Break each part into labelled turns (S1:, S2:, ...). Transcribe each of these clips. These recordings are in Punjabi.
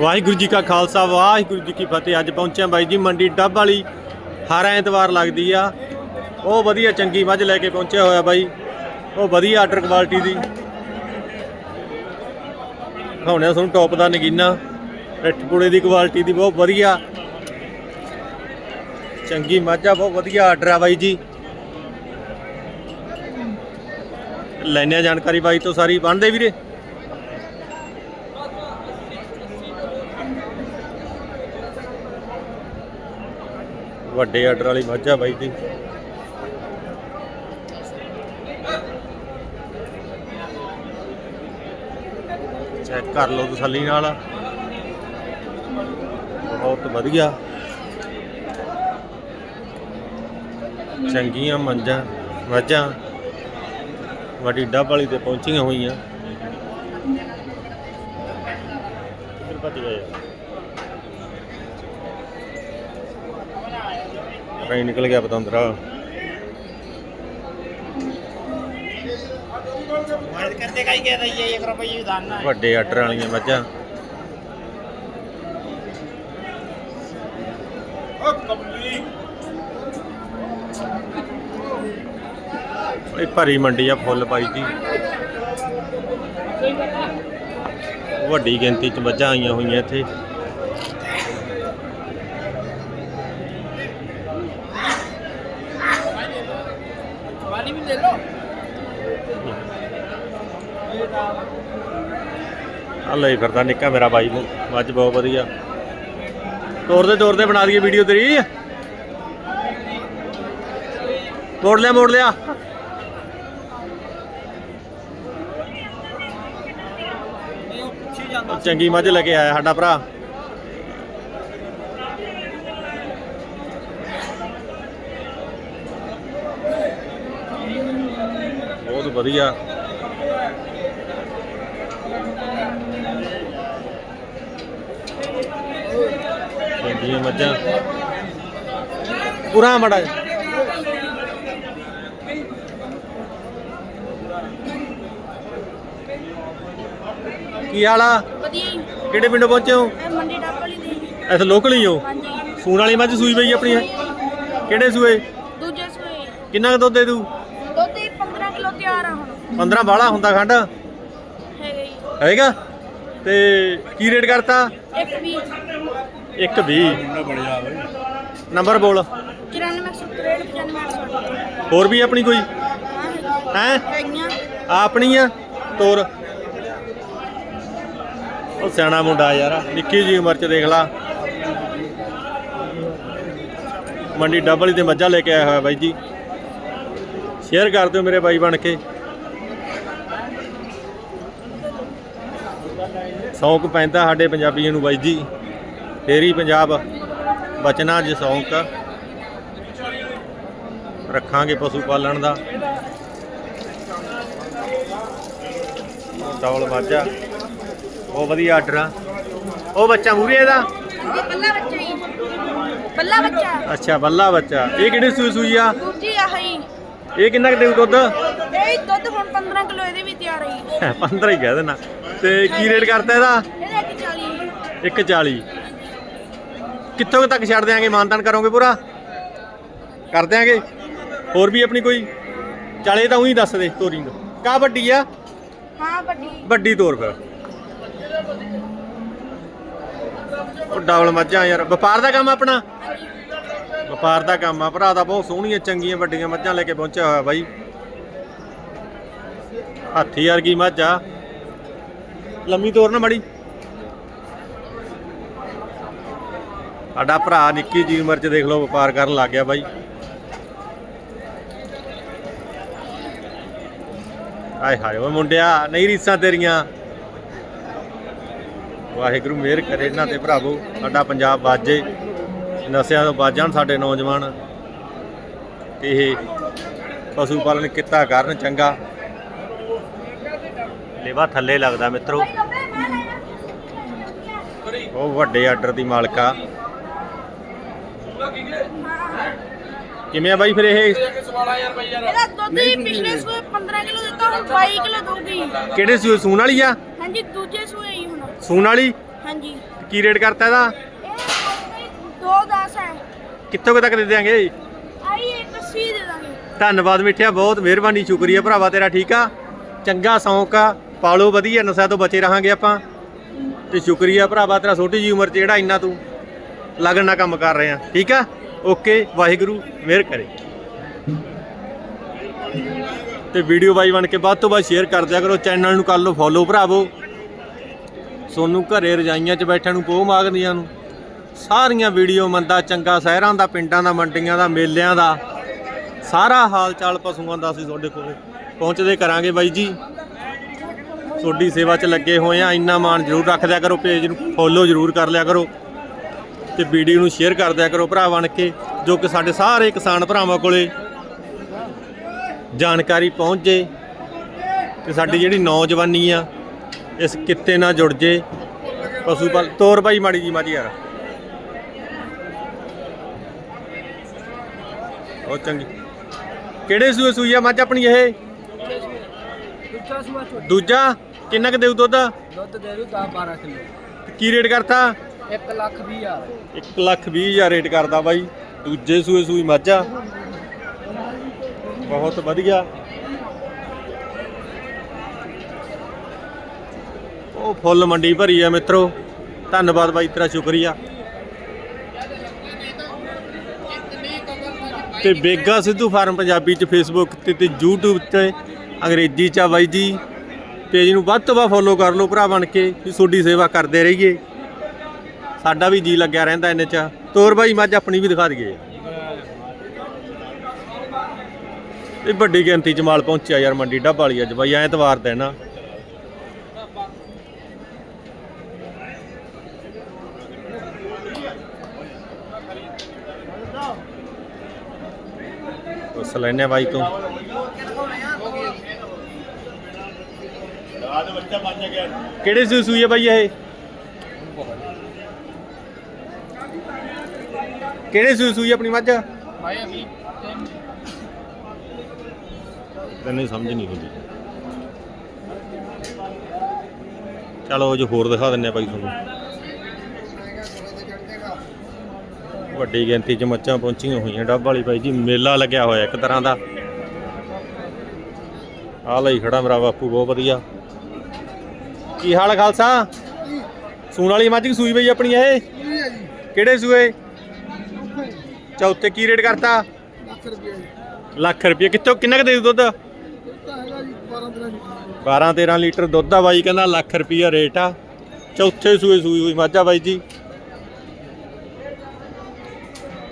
S1: ਵਾਹਿਗੁਰੂ ਜੀ ਕਾ ਖਾਲਸਾ, ਵਾਹਿਗੁਰੂ ਜੀ ਕੀ ਫਤਿਹ। ਅੱਜ ਪਹੁੰਚਿਆ ਬਾਈ ਜੀ ਮੰਡੀ ਡੱਬ ਵਾਲੀ। ਹਰ ਐਤਵਾਰ ਲੱਗਦੀ ਆ। ਉਹ ਵਧੀਆ ਚੰਗੀ ਮੱਝ ਲੈ ਕੇ ਪਹੁੰਚਿਆ ਹੋਇਆ ਬਾਈ। ਉਹ ਵਧੀਆ ਆਰਡਰ ਕੁਆਲਿਟੀ ਦੀ। ਦਿਖਾਉਣੇ ਤੁਹਾਨੂੰ ਟੌਪ ਦਾ ਨਗੀਨਾ। ਪਿੱਠਪੂੜੇ ਦੀ ਕੁਆਲਿਟੀ ਦੀ ਬਹੁਤ ਵਧੀਆ। ਚੰਗੀ ਮੱਝ ਆ, ਬਹੁਤ ਵਧੀਆ ਆਰਡਰ ਆ ਬਾਈ ਜੀ। ਲੈਣੇ ਆ ਜਾਣਕਾਰੀ ਬਾਈ ਤੋਂ ਸਾਰੀ। ਬਣਦੇ ਵੀਰੇ? ਵੱਡੇ ਆਰਡਰ ਵਾਲੀ ਮੱਝ ਆ ਬਾਈ ਦੀ ਚੈੱਕ ਕਰ ਲਓ ਤਸੱਲੀ ਨਾਲ। ਬਹੁਤ ਵਧੀਆ। ਚੰਗੀਆਂ ਮੰਜਾਂ ਮੱਝਾਂ। ਵੱਡੀ ਡੱਬ ਵਾਲੀ ਤੇ ਪਹੁੰਚੀਆਂ ਹੋਈਆਂ। ਕਿੱਧਰ ਭੱਜ ਗਏ ਟ੍ਰੇਨ ਨਿਕਲ ਗਿਆ ਪਤੰਦਰਾ। ਵੱਡੇ ਆਰਡਰ ਵਾਲੀਆਂ ਮੱਝਾਂ। ਇਹ ਭਰੀ ਮੰਡੀ ਆ ਫੁੱਲ ਪਾਈ ਦੀ। ਵੱਡੀ ਗਿਣਤੀ ਚ ਮੱਝਾਂ ਆਈਆਂ ਹੋਈਆਂ ਇੱਥੇ। ਆ ਲਈ ਫਿਰਦਾ ਨਿੱਕਾ ਮੇਰਾ ਬਾਈ ਨੂੰ, ਮੱਝ ਬਹੁਤ ਵਧੀਆ। ਤੋੜਦੇ ਤੋੜਦੇ ਬਣਾ ਦਈਏ ਵੀਡੀਓ ਤੇਰੀ। ਤੋੜ ਲਿਆ, ਮੋੜ ਲਿਆ। ਚੰਗੀ ਮੱਝ ਲੈ ਕੇ ਆਇਆ ਸਾਡਾ ਭਰਾ। ਬਹੁਤ ਵਧੀਆ। ਚੰਗੀਆਂ ਮੱਝਾਂ। ਪੂਰਾ ਮੜਾ ਕੀ ਹਾਲ ਆ?
S2: ਵਧੀਆ ਜੀ।
S1: ਕਿਹੜੇ ਪਿੰਡੋਂ ਪਹੁੰਚੇ ਹੋ?
S2: ਮੰਡੀ ਡੱਬ ਵਾਲੀ ਦੀ
S1: ਇੱਥੇ ਲੋਕਲ ਹੀ ਹੋ?
S2: ਹਾਂਜੀ।
S1: ਸੂਣ ਵਾਲੀ ਮੱਝ ਸੂਈ ਪਈ ਆਪਣੀ ਕਿਹੜੇ ਸੂਏ?
S2: ਦੂਜੇ ਸੂਏ
S1: ਕਿੰਨਾ ਕੁ ਦੁੱਧ ਦੇ ਦੂ?
S2: ਦੁੱਧ ਹੀ 15 ਕਿਲੋ ਤਿਆਰ ਆ ਹੁਣ।
S1: 15 ਬਾਲਾ ਹੁੰਦਾ ਖੰਡ?
S2: ਹੈਗਾ ਜੀ।
S1: ਹੈਗਾ? ਤੇ ਕੀ ਰੇਟ ਕਰਤਾ?
S2: ਇੱਕ ਵੀ
S1: 120 ਨੰਬਰ ਬੋਲ।
S2: 94
S1: ਹੋਰ ਵੀ ਆਪਣੀ ਕੋਈ?
S2: ਹਾਂ
S1: ਆਪਣੀ ਆ? ਤੋਰ। ਉਹ ਸਿਆਣਾ ਮੁੰਡਾ ਯਾਰ ਨਿੱਕੀ ਜੀ ਉਮਰ ਚ ਦੇਖ ਲਾ। ਮੰਡੀ ਡਬਲ ਤੇ ਮੱਝਾਂ ਲੈ ਕੇ ਆਇਆ ਹੋਇਆ ਬਾਈ ਜੀ। ਸ਼ੇਅਰ ਕਰ ਦਿਓ ਮੇਰੇ ਬਾਈ ਬਣ ਕੇ। ਸੌਂਕ ਪੈਂਦਾ ਸਾਡੇ ਪੰਜਾਬੀਆਂ ਨੂੰ ਬਾਈ ਜੀ। ਹੀ ਪੰਜਾਬ। ਬਚਣਾ ਜੇ ਸੌਂਕ। ਰੱਖਾਂਗੇ ਪਸ਼ੂ ਪਾਲਣ ਦਾ। ਡਬਲ ਮੱਝਾ ਉਹ ਵਧੀਆ ਆਰਡਰ ਆ। ਉਹ ਬੱਚਾ ਮੂਰੇ ਇਹਦਾ?
S2: ਇਹ ਬੱਲਾ ਬੱਚਾ ਜੀ ਬੱਲਾ ਬੱਚਾ।
S1: ਅੱਛਾ ਬੱਲਾ ਬੱਚਾ। ਇਹ ਕਿਹੜੀ ਸੂਈ ਸੂਈ ਆ?
S2: ਦੂਜੀ ਆਹ ਜੀ
S1: ਇਹ ਕਿੰਨਾ ਕੁ ਦੇਊ ਦੁੱਧ?
S2: ਇਹ ਦੁੱਧ ਹੁਣ 15 ਕਿਲੋ ਇਹਦੇ ਵੀ ਤਿਆਰ ਹੈ ਜੀ।
S1: 15 ਹੀ ਕਹਿ ਦੇਣਾ। ਤੇ ਕੀ ਰੇਟ ਕਰਤਾ ਇਹਦਾ?
S2: ਇਹਦੇ 140
S1: 140 ਕਿੱਥੋਂ ਕੁ ਤੱਕ ਛੱਡ ਦਿਆਂਗੇ? ਮਾਨਤਾਨ ਕਰੋਗੇ ਪੂਰਾ? ਕਰ ਦਿਆਂਗੇ। ਹੋਰ ਵੀ ਆਪਣੀ ਕੋਈ ਚਾਲੇ ਤਾਂ ਉਹੀ ਦੱਸ ਦੇ ਤੋਰੀ ਨੂੰ ਕਾ ਵੱਡੀ ਆ?
S2: ਹਾਂ ਵੱਡੀ।
S1: ਵੱਡੀ ਤੋਰ ਫਿਰ। ਉਹ ਡਬਲ ਮੱਝਾਂ ਯਾਰ। ਵਪਾਰ ਦਾ ਕੰਮ ਆਪਣਾ? ਵਪਾਰ ਦਾ ਕੰਮ ਆ। ਭਰਾ ਦਾ ਬਹੁਤ ਸੋਹਣੀਆਂ ਚੰਗੀਆਂ ਵੱਡੀਆਂ ਮੱਝਾਂ ਲੈ ਕੇ ਪਹੁੰਚਿਆ ਹੋਇਆ ਬਾਈ। ਹਾਥੀ ਵਰਗੀ ਮੱਝ ਆ। ਲੰਮੀ ਤੋਰ ਨਾ ਮੜੀ। ਸਾਡਾ ਭਰਾ ਨਿੱਕੀ ਜੀ ਉਮਰ ਚ ਦੇਖ ਲਓ, ਵਪਾਰ ਕਰਨ ਲੱਗ ਗਿਆ ਬਾਈ। ਆਏ ਹਾਏ, ਓਏ ਮੁੰਡਿਆ, ਨਹੀਂ ਰੀਸਾਂ ਤੇਰੀਆਂ। ਵਾਹਿਗੁਰੂ, ਮਿਹਰ ਕਰੇ ਇਹਨਾਂ ਤੇ ਭਰਾਵੋ, ਸਾਡਾ ਪੰਜਾਬ ਬਾਜੇ ਨਸ਼ਿਆਂ ਤੋਂ ਬਚ ਸਾਡੇ ਨੌਜਵਾਨ। ਇਹ ਪਸ਼ੂ ਪਾਲਣ ਕਿੱਤਾ ਕਰਨ ਚੰਗਾ। ਲੇਵਾ ਥੱਲੇ ਲੱਗਦਾ ਮਿੱਤਰੋ। ਉਹ ਵੱਡੇ ਆਰਡਰ ਦੀ ਮਾਲਕਾ। ਕਿਵੇਂ ਆ ਬਾਈ ਫਿਰ ਇਹ?
S2: ਇਹਦਾ ਦੁੱਧ ਹੀ ਪਿਛਲੇ ਸੂਏ 15 ਕਿਲੋ ਦਿੱਤਾ ਹੁਣ 22 ਕਿਲੋ ਦਊਗੀ।
S1: ਕਿਹੜੇ ਸੂਏ? ਸੂਣ ਵਾਲੀ ਆ?
S2: ਹਾਂਜੀ ਦੂਜੇ ਸੂਏ ਹੀ ਹੁਣ।
S1: ਸੂਣ ਵਾਲੀ?
S2: ਹਾਂਜੀ।
S1: ਕੀ ਰੇਟ ਕਰਤਾ ਇਹਦਾ?
S2: ਇਹ ਹੈ।
S1: ਕਿੱਥੋਂ ਕੁ ਤੱਕ ਦੇ ਦਿਆਂਗੇ
S2: ਆਈ ਇੱਕ ਅੱਸੀ ਦੇ ਦਾਂਗੇ।
S1: ਧੰਨਵਾਦ ਮਿੱਠਿਆ ਬਹੁਤ ਮਿਹਰਬਾਨੀ ਸ਼ੁਕਰੀਆ ਭਰਾਵਾ ਤੇਰਾ ਠੀਕ ਆ? ਚੰਗਾ ਸੌਂਕ ਆ ਪਾਲੋ ਵਧੀਆ ਨਸ਼ਾ ਤੋਂ ਬਚੇ ਰਹਾਂਗੇ ਆਪਾਂ। ਤੇ ਸ਼ੁਕਰੀਆ ਭਰਾਵਾ ਤੇਰਾ ਛੋਟੀ ਜੀ ਉਮਰ 'ਚ ਜਿਹੜਾ ਇੰਨਾ ਤੂੰ ਲਗਨ ਨਾਲ ਕੰਮ ਕਰ ਰਹੇ ਆ ਠੀਕ ਆ? ਓਕੇ, ਵਾਹਿਗੁਰੂ, ਮਿਹਰ ਕਰੇ। ਤੇ ਵੀਡੀਓ ਬਾਈ ਬਣ ਕੇ ਵੱਧ ਤੋਂ ਵੱਧ ਸ਼ੇਅਰ ਕਰ ਦਿਆ ਕਰੋ ਚੈਨਲ ਨੂੰ ਕਰ ਲਓ ਫੋਲੋ ਭਰਾਵੋ। ਸੋਨੂੰ ਘਰੇ ਰਜਾਈਆਂ 'ਚ ਬੈਠਿਆਂ ਨੂੰ ਪੋਹ ਮਾਗਦੀਆਂ ਨੂੰ। ਸਾਰੀਆਂ ਵੀਡੀਓ ਮੰਦਾ, ਚੰਗਾ, ਸ਼ਹਿਰਾਂ ਦਾ, ਪਿੰਡਾਂ ਦਾ, ਮੰਡੀਆਂ ਦਾ, ਮੇਲਿਆਂ ਦਾ। ਸਾਰਾ ਹਾਲ ਚਾਲ ਪਸ਼ੂਆਂ ਦਾ ਅਸੀਂ ਤੁਹਾਡੇ ਕੋਲ ਪਹੁੰਚਦੇ ਕਰਾਂਗੇ ਬਾਈ ਜੀ। ਤੁਹਾਡੀ ਸੇਵਾ 'ਚ ਲੱਗੇ ਹੋਏ ਆ, ਇੰਨਾ ਮਾਣ ਜ਼ਰੂਰ ਰੱਖ ਦਿਆ ਕਰੋ ਪੇਜ ਨੂੰ ਫੋਲੋ ਜ਼ਰੂਰ ਕਰ ਲਿਆ ਕਰੋ। ਤੇ ਵੀਡੀਓ ਨੂੰ ਸ਼ੇਅਰ ਕਰ ਦਿਆ ਕਰੋ ਭਰਾ ਬਣ ਕੇ ਜੋ ਕਿ ਸਾਡੇ ਸਾਰੇ ਕਿਸਾਨ ਭਰਾਵਾਂ ਕੋਲੇ ਜਾਣਕਾਰੀ ਪਹੁੰਚ ਜੇ ਤੇ ਸਾਡੀ ਜਿਹੜੀ ਨੌਜਵਾਨੀ ਆ ਇਸ ਕਿੱਤੇ ਨਾਲ ਜੁੜ ਜੇ। ਪਸ਼ੂ ਪਾਲ ਤੋਰ ਬਾਈ ਮਾੜੀ ਜੀ ਮਾਜੀ ਯਾਰ। ਉਹ ਚੰਗੀ। ਕਿਹੜੇ ਸੂਏ ਸੂਈ ਆ ਮੱਝ ਆਪਣੀ ਇਹ?
S3: ਦੂਜਾ
S1: ਕਿੰਨਾ ਕੁ ਦੇਊ ਦੁੱਧ?
S3: ਦੁੱਧ ਦੇ ਦੂ 10 12 ਕਿਲੋ।
S1: ਕੀ ਰੇਟ ਕਰਤਾ?
S3: 1 ਲੱਖ 20 ਹਜ਼ਾਰ।
S1: 1 ਲੱਖ 20 ਹਜ਼ਾਰ ਰੇਟ ਕਰਦਾ ਬਾਈ। ਦੂਜੇ ਸੂਏ ਸੂਈ ਮੱਝ। ਬਹੁਤ ਵਧੀਆ। ਉਹ ਫੁੱਲ ਮੰਡੀ ਭਰੀ ਆ ਮਿੱਤਰੋ। ਧੰਨਵਾਦ ਬਾਈ, ਤੇਰਾ ਸ਼ੁਕਰੀਆ। ਤੇ ਬੇਗਾ ਸਿੱਧੂ ਫਾਰਮ ਪੰਜਾਬੀ ਚ ਫੇਸਬੁੱਕ ਤੇ ਤੇ YouTube ਤੇ ਅੰਗਰੇਜ਼ੀ ਚ ਆ ਬਾਈ ਜੀ। ਪੇਜ ਨੂੰ ਵੱਧ ਤੋਂ ਵੱਧ ਫੋਲੋ ਕਰ ਲਓ ਭਰਾ ਬਣ ਕੇ, ਵੀ ਤੁਹਾਡੀ ਸੇਵਾ ਕਰਦੇ ਰਹੀਏ। ਸਾਡਾ ਵੀ ਜੀ ਲੱਗਿਆ ਰਹਿੰਦਾ ਇਹਨੇ ਚ। ਤੋਰ ਬਾਈ ਮੱਝ ਆਪਣੀ ਵੀ ਦਿਖਾ ਦਈਏ। ਇਹ ਵੱਡੀ ਗਿਣਤੀ ਚ ਮਾਲ ਪਹੁੰਚਿਆ ਯਾਰ ਮੰਡੀ, ਡੱਬ ਵਾਲੀ ਅੱਜ ਬਾਈ ਐਤਵਾਰ ਦਾ ਨਾ ਉਸ ਲੈਨੇ ਬਾਈ ਤੋਂ। ਕਿਹੜੇ ਸੂ ਸੂਈ ਹੈ ਬਾਈ ਇਹ? ਕਿਹੜੇ ਸੂਈ ਹੈ ਆਪਣੀ ਮੱਝ?
S3: ਭਾਈ ਅਭੀ
S1: ਤੈਨੂੰ। ਸਮਝ ਨਹੀਂ ਹੁੰਦੀ ਚਲੋ ਜੋ ਹੋਰ ਦਿਖਾ ਦਿੰਨੇ ਆ ਬਾਈ ਤੁਹਾਨੂੰ। ਵੱਡੀ ਗਿਣਤੀ ਚ ਮੱਝਾਂ ਪਹੁੰਚੀਆਂ ਹੋਈਆਂ। ਡੱਬ ਵਾਲੀ ਬਾਈ ਜੀ ਮੇਲਾ ਲੱਗਿਆ ਹੋਇਆ ਇੱਕ ਤਰ੍ਹਾਂ ਦਾ। ਆ ਲਈ ਖੜਾ ਮੇਰਾ ਬਾਪੂ ਬਹੁਤ ਵਧੀਆ। ਕੀ ਹਾਲ ਖਾਲਸਾ? ਸੂਣ ਵਾਲੀ ਮੱਝ ਕੀ ਸੂਈ ਬਈ ਆਪਣੀ ਇਹ? ਕਿਹੜੇ ਸੂਏ? ਚੌਥੇ ਕੀ ਰੇਟ ਕਰਤਾ?
S3: ਲੱਖ ਰੁਪਏ
S1: ਲੱਖ ਰੁਪਏ। ਕਿੱਥੋਂ ਕਿੰਨਾ ਕੁ ਦੇ ਦੂ ਦੁੱਧ?
S3: ਤਾਂ ਹੈਗਾ ਜੀ 12 13
S1: 12 13 ਲੀਟਰ ਦੁੱਧ ਆ ਬਾਈ ਕਹਿੰਦਾ ਲੱਖ ਰੁਪਈਆ ਰੇਟ ਆ। ਚੌਥੇ ਸੂਏ ਸੂਈ ਹੋਈ ਮੱਝ ਬਾਈ ਜੀ।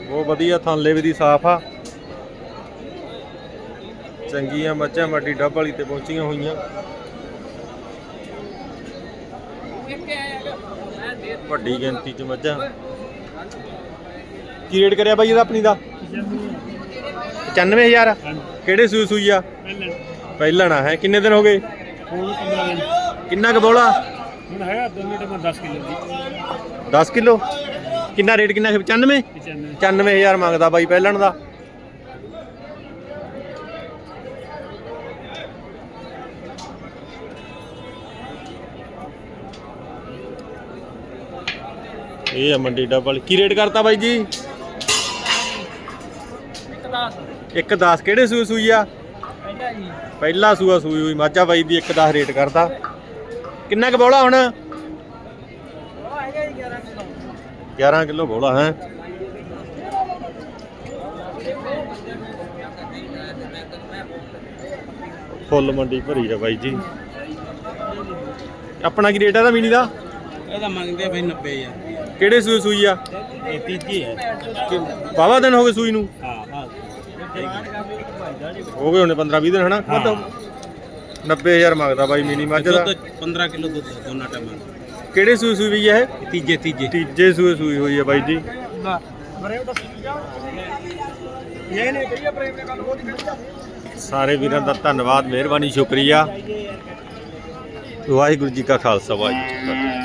S1: ਬਹੁਤ ਵਧੀਆ ਥਾਂਲੇ ਵੀ ਦੀ ਸਾਫ਼ ਆ। ਚੰਗੀਆਂ ਮੱਝਾਂ ਵੱਡੀ ਡੱਬ ਵਾਲੀ ਤੇ ਪਹੁੰਚੀਆਂ ਹੋਈਆਂ। ਵੱਡੀ ਗਿਣਤੀ ਚ ਮੱਝਾਂ। ਕੀ ਰੇਟ ਕਰਿਆ ਬਾਈ ਇਹਦਾ ਆਪਣੀ ਦਾ? 95000 ਕਿਹੜੇ ਸੂਈ ਸੂਈ ਆ? ਪਹਿਲਣਾ। ਹੈ। ਕਿੰਨੇ ਦਿਨ ਹੋ ਗਏ?
S4: ਹੁਣ 15 ਦਿਨ।
S1: ਕਿੰਨਾ ਕੁ ਬੋਲਾ?
S4: ਹੁਣ ਹੈਗਾ ਦੋਨੇ ਟਮਾ 10 ਕਿਲੋ ਦੀ।
S1: 10 ਕਿਲੋ? ਕਿੰਨਾ ਰੇਟ ਕਿੰਨਾ ਹੈ 95
S4: 95
S1: 95000 ਮੰਗਦਾ ਬਾਈ ਪਹਿਲਣ ਦਾ। ਇਹ ਆ ਮੰਡੀ ਡੱਬ ਵਾਲੀ। ਕੀ ਰੇਟ ਕਰਤਾ ਬਾਈ ਜੀ? ਇੱਕ 10 ਕਿਹੜੇ ਸੂਈ ਸੂਈ ਆ?
S3: ਪਹਿਲਾਂ ਜੀ।
S1: ਪਹਿਲਾ ਸੂਆ ਸੂਈ ਹੋਈ ਮਾਝਾ ਬਾਈ ਦੀ ਇੱਕ 10 ਰੇਟ ਕਰਦਾ। ਕਿੰਨਾ ਕੁ ਬੋਲਾ ਹੁਣ?
S3: ਉਹ ਹੈਗਾ ਜੀ 11 ਕਿਲੋ।
S1: 11 ਕਿਲੋ ਬੋਲਾ ਹੈ? ਫੁੱਲ ਮੰਡੀ ਭਰੀ ਆ ਬਾਈ ਜੀ। ਆਪਣਾ ਕੀ ਰੇਟ ਆ ਦਾ ਮੀਨੀ ਦਾ?
S4: ਇਹਦਾ ਮੰਗਦੇ ਬਈ 90000
S1: ਕਿਹੜੇ ਸੂਈ ਸੂਈ ਆ?
S4: ਇਹ ਤੀਜੀ ਹੈ।
S1: ਬਾਵਾ ਦਿਨ ਹੋ ਗਏ ਸੂਈ ਨੂੰ?
S4: ਹਾਂ। ਹਾਂ
S1: ਹੋ ਗਏ ਹੋਣੇ 15 20 ਦਿਨ ਹਨਾ?
S4: ਹਾਂ।
S1: 90000 ਮੰਗਦਾ ਬਾਈ ਮੀਨੀ ਮੱਝ ਦਾ।
S4: ਦੁੱਧ 15 ਕਿਲੋ ਦੁੱਧ ਦੋਨਾਂ ਟਮਾਂ
S1: ਕਿਹੜੇ ਸੂਈ ਸੂਈ ਵੀ ਹੈ
S4: ਇਹ? ਤੀਜੇ ਤੀਜੇ।
S1: ਤੀਜੇ ਸੂਏ ਸੂਈ ਹੋਈ ਹੈ ਬਾਈ ਜੀ। ਸਾਰੇ ਵੀਰਾਂ ਦਾ ਧੰਨਵਾਦ ਮਿਹਰਬਾਨੀ ਸ਼ੁਕਰੀਆ। ਵਾਹਿਗੁਰੂ ਜੀ ਕਾ ਖਾਲਸਾ ਵਾਹਿਗੁਰੂ ਜੀ ਕੀ ਫਤਿਹ।